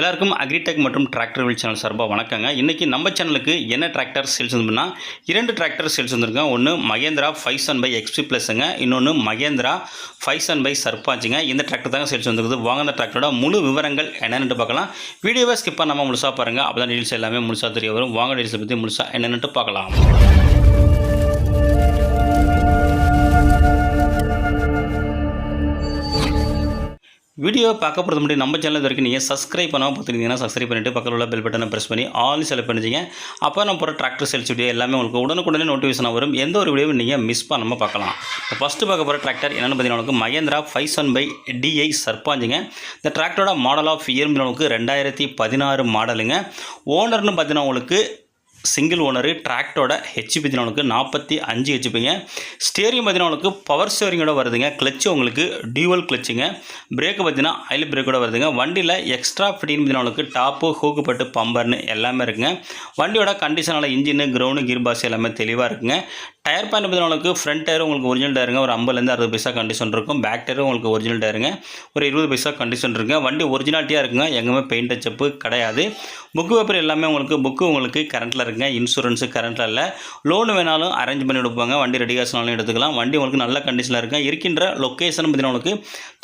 எல்லாருக்கும் அக்ரிடெக் மற்றும் tractor will channel சார்பாக வணக்கங்க. இன்றைக்கி நம்ம சேனலுக்கு என்ன டிராக்டர் சேல்ஸ் வந்துன்னா இரண்டு டிராக்டர் சேல்ஸ் வந்திருக்கேன் ஒன்று Mahindra five seven five XP ப்ளஸ்ஸுங்க இன்னொன்று மகேந்திரா ஃபைவ் சன் பை சர்பாச்சுங்க இந்த டிராக்டர் தாங்க சேல்ஸ் வந்துருக்குது. வாங்க அந்த டிராக்டரோட முழு விவரங்கள் என்னென்னு பார்க்கலாம். வீடியோவை ஸ்கிப் பண்ணாமல் முழுசாக பாருங்கள் அப்போ தான் டீல்ஸ் எல்லாமே முழுசாக தெரிய வரும். வாங்க டீல்ஸை பற்றி முழுசாக என்னென்னு பார்க்கலாம். வீடியோ பார்க்க போகிறது முன்னாடி நம்ம சேனல் வரைக்கும் நீங்கள் சப்ஸ்கிரைப் பண்ணாமல் பார்த்துருந்தீங்கன்னா சப்ஸ்கிரைப் பண்ணிவிட்டு பக்கத்தில் உள்ள பெல் பட்டனை ப்ரெஸ் பண்ணி ஆல் செலக்ட் பண்ணிச்சிங்க அப்போ நம்ம போகிற டிராக்டர் சேல்ஸ் வீடியோ எல்லாமே உங்களுக்கு உடனுக்குடனே நோட்டிஃபிகேஷன் வரும். எந்த ஒரு வீடியோவும் நீங்கள் மிஸ் பண்ணாமல் பார்க்கலாம். இப்போ ஃபஸ்ட்டு பார்க்க போகிற டிராக்டர் என்னென்னு பார்த்தீங்கன்னா உங்களுக்கு Mahindra five seven five DI சர்பாஞ்சுங்க. இந்த டிராக்டரோட மாடல் ஆஃப் இயர் உங்களுக்கு ரெண்டாயிரத்தி பதினாறு மாடலுங்க ஓனர்னு பார்த்தீங்கன்னா உங்களுக்கு சிங்கிள் ஓனரு டிராக்டோட ஹெச்பி பார்த்தீங்கன்னா நாற்பத்தி அஞ்சு ஹெச்பிங்க ஸ்டேரியம் பார்த்தீங்கன்னா பவர் ஸ்டேரிங்கோட வருதுங்க. கிளச்சு உங்களுக்கு டியூவல் கிளச்சுங்க பிரேக்கு பார்த்தீங்கன்னா ஆயில் பிரேக்கோட வருதுங்க. வண்டியில் எக்ஸ்ட்ரா ஃபிட்டின் பார்த்தீங்கன்னா உங்களுக்கு டாப்பு ஹூக்குப்பட்டு பம்பர்னு எல்லாமே இருக்குங்க. வண்டியோட கண்டிஷனால இன்ஜின் கிரவுண்டு கீர் பாஸ் எல்லாமே தெளிவாக இருக்குங்க. டயர் பாயிண்ட் பார்த்தீங்கன்னா ஃப்ரண்ட் டயர் உங்களுக்கு ஒரிஜினல் டயருங்க ஒரு ஐம்பதுலேருந்து அறுபது பைசா கண்டிஷன் இருக்கும். பேக் டயரும் உங்களுக்கு ஒரிஜினல் டயருங்க ஒரு இருபது பைசா கண்டிஷன் இருக்குங்க. வண்டி ஒரிஜினாலிட்டியாக இருக்குங்க. எங்கேயுமே பெயிண்ட் டச்சப்பு கிடையாது. புக்கு பேப்பர் எல்லாமே உங்களுக்கு புக்கு உங்களுக்கு கரண்ட்டில் இருக்குது இருக்குங்க இன்சூரன்ஸு கரண்ட்டில் இல்லை. லோன் வேணாலும் அரேஞ்ச் பண்ணி கொடுப்பாங்க வண்டி ரெடி காசுனாலும் எடுத்துக்கலாம். வண்டி உங்களுக்கு நல்ல கண்டிஷனில் இருக்குங்க இருக்கின்ற லொக்கேஷன் பார்த்தீங்கன்னா உங்களுக்கு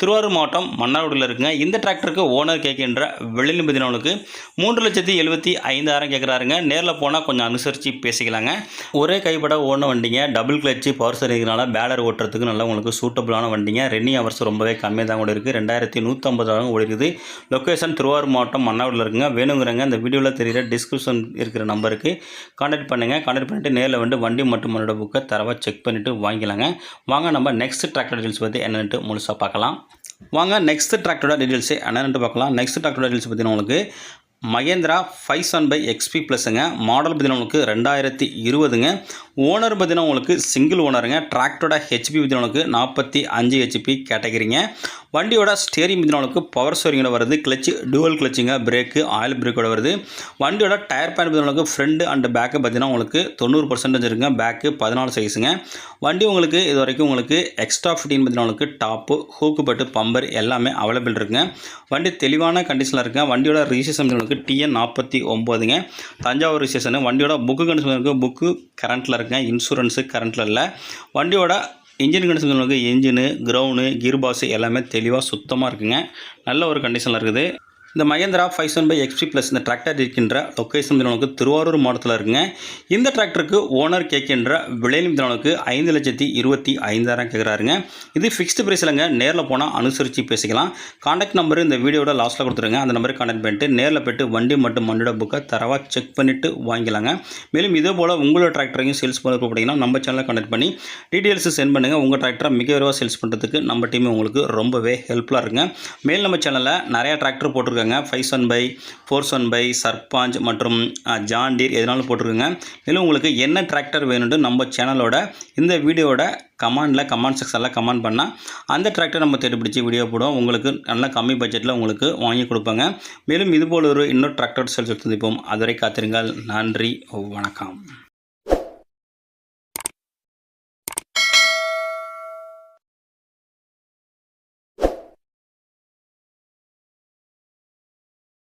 திருவாரூர் மாவட்டம் மன்னார்குடியில் இருக்குங்க. இந்த டிராக்டருக்கு ஓனர் கேட்கின்ற வெளியில் பார்த்தீங்கன்னா உங்களுக்கு மூன்று லட்சத்தி எழுபத்தி ஐந்தாயிரம் கேட்குறாருங்க. நேரில் போனால் கொஞ்சம் அனுசரித்து பேசிக்கலாங்க. ஒரே கைப்பட ஓன வண்டிங்க. டபுள் கிளச்சு பவர் சரிங்கிறனால பேலர் ஓட்டுறதுக்கு நல்லா உங்களுக்கு சூட்டபுளான வண்டிங்க. ரெனிங் ஹவர்ஸ் ரொம்பவே கம்மியாக தான் கூட இருக்குது ரெண்டாயிரத்தி நூற்றம்பதாயிரம் ஓடி இருக்குது லொக்கேஷன் திருவாரூர் மாவட்டம் மன்னாவூரில் இருக்குங்க. வேணுங்கிறங்க இந்த வீடியோவில் தெரிகிற டிஸ்கிரிப்ஷன் இருக்கிற நம்பருக்கு கான்டாக்ட் பண்ணுங்கள் கான்டாக்ட் பண்ணிவிட்டு நேரில் வந்து வண்டி மற்றும் மன்னோட புக்கை தரவாக செக் பண்ணிவிட்டு வாங்கிக்கலாங்க. வாங்க நம்ம நெக்ஸ்ட் டிராக்டர் டீட்டெயில்ஸ் பற்றி என்னென்ட்டு முழுசாக பார்க்கலாம். வாங்க நெக்ஸ்ட் டிராக்டரோட டீட்டெயில்ஸு என்னென்னு பார்க்கலாம். நெக்ஸ்ட் டிராக்டரோட டீட்டெயில்ஸ் பார்த்தீங்கன்னா உங்களுக்கு Mahindra five one five XP ப்ளஸ்ஸுங்க model பார்த்தீங்கன்னா உங்களுக்கு ரெண்டாயிரத்தி இருபதுங்க. ஓனர் பார்த்தீங்கன்னா உங்களுக்கு சிங்கிள் ஓனருங்க டிராக்டரோட ஹெச்பி பார்த்தீங்கன்னா உங்களுக்கு நாற்பத்தி அஞ்சு ஹெச்பி கேட்டகிரிங்க. வண்டியோட ஸ்டேரிங் பார்த்தீங்கன்னா உங்களுக்கு பவர் ஸ்டேரிங்கோட வருது. கிளச்சு டுவல் கிளச்சுங்க பிரேக்கு ஆயில் பிரேக்கோட வருது. வண்டியோட டயர் பேன் பார்த்தீங்கன்னா உங்களுக்கு ஃப்ரண்ட் அண்ட் பேக்கு பார்த்தீங்கன்னா உங்களுக்கு தொண்ணூறு பர்சன்டேஜ் இருக்குங்க. பேக்கு பதினாலு சைஸுங்க வண்டி உங்களுக்கு இது வரைக்கும் உங்களுக்கு எக்ஸ்ட்ரா ஃபிட்டின் பார்த்தீங்கன்னா உங்களுக்கு டாப்பு ஹூக்குப்பட்டு பம்பர் எல்லாமே அவைலபிள் இருக்குங்க. வண்டி தெளிவான கண்டிஷனில் இருக்குங்க. வண்டியோட ரிஜிஸ்ட்ரேஷன் உங்களுக்கு டிஎன் நாற்பத்தி ஒம்போதுங்க. தஞ்சாவூர் ரிஜிஸ்ட்ரேஷன் வண்டியோட புக்கு கண்டிஷன் இருக்குது புக்கு கரண்ட்டில் இருக்குங்க. இன்சூரன்ஸு கரண்ட்டில் இல்லை. வண்டியோட இன்ஜின் கண்டிஷன் உங்களுக்கு இன்ஜினு கிரவுண்டு கீர் பாஸ் எல்லாமே தெளிவாக சுத்தமாக இருக்குங்க. நல்ல ஒரு கண்டிஷனில் இருக்குது. இந்த Mahindra five one five XP plus இந்த டிராக்டர் இருக்கின்ற லொக்கேஷன் நமக்கு திருவாரூர் மாவட்டத்தில் இருக்குங்க. இந்த டிராக்டருக்கு ஓனர் கேட்கின்ற விலை நமக்கு ஐந்து லட்சத்தி இருபத்தி ஐந்தாயிரம் கேட்குறாருங்க. இது ஃபிக்ஸ்டு ப்ரைஸ் இல்லைங்க. நேரில் போனால் அனுசரித்து பேசிக்கலாம். காண்டாக்ட் நம்பர் இந்த வீடியோட லாஸ்ட்டில் கொடுத்துருங்க. அந்த நம்பருக்கு காண்டாக்ட் பண்ணிட்டு நேரில் போய்ட்டு வண்டி மற்றும் மண்டோட புக்கை தரவாக செக் பண்ணிவிட்டு வாங்கிக்கலாங்க. மேலும் இதே போல் உங்களோட டிராக்டரையும் சேல்ஸ் பண்ண கூப்பிட்டீங்கன்னா நம்ம சேனலில் கான்டாக்ட் பண்ணி டீட்டெயில்ஸ் சென்ட் பண்ணுங்கள் உங்கள் டிராக்டரை மிக விரைவாக சேல்ஸ் பண்ணுறதுக்கு நம்ம டீம் உங்களுக்கு ரொம்பவே ஹெல்ப்ஃபுல்லாக இருக்குங்க. மேல் நம்ம சேனலில் நிறையா டிராக்டர் போட்டிருக்காங்க. போட்டிருக்காங்க. Five one five four one five Sarpanch மற்றும் ஜாண்டீர் எதனாலும் போட்டிருக்குங்க. மேலும் உங்களுக்கு என்ன டிராக்டர் வேணும்னு நம்ம சேனலோட இந்த வீடியோட கமாண்டில் கமெண்ட் செக்ஷனில் கமெண்ட் பண்ணால் அந்த டிராக்டர் நம்ம தேடி பிடிச்சி வீடியோ போடுவோம். உங்களுக்கு நல்ல கம்மி பட்ஜெட்டில் உங்களுக்கு வாங்கி கொடுப்பாங்க. மேலும் இதுபோல் ஒரு இன்னொரு டிராக்டர் செல் சந்திப்போம். அதுவரை காத்திருங்கள். நன்றி. வணக்கம்.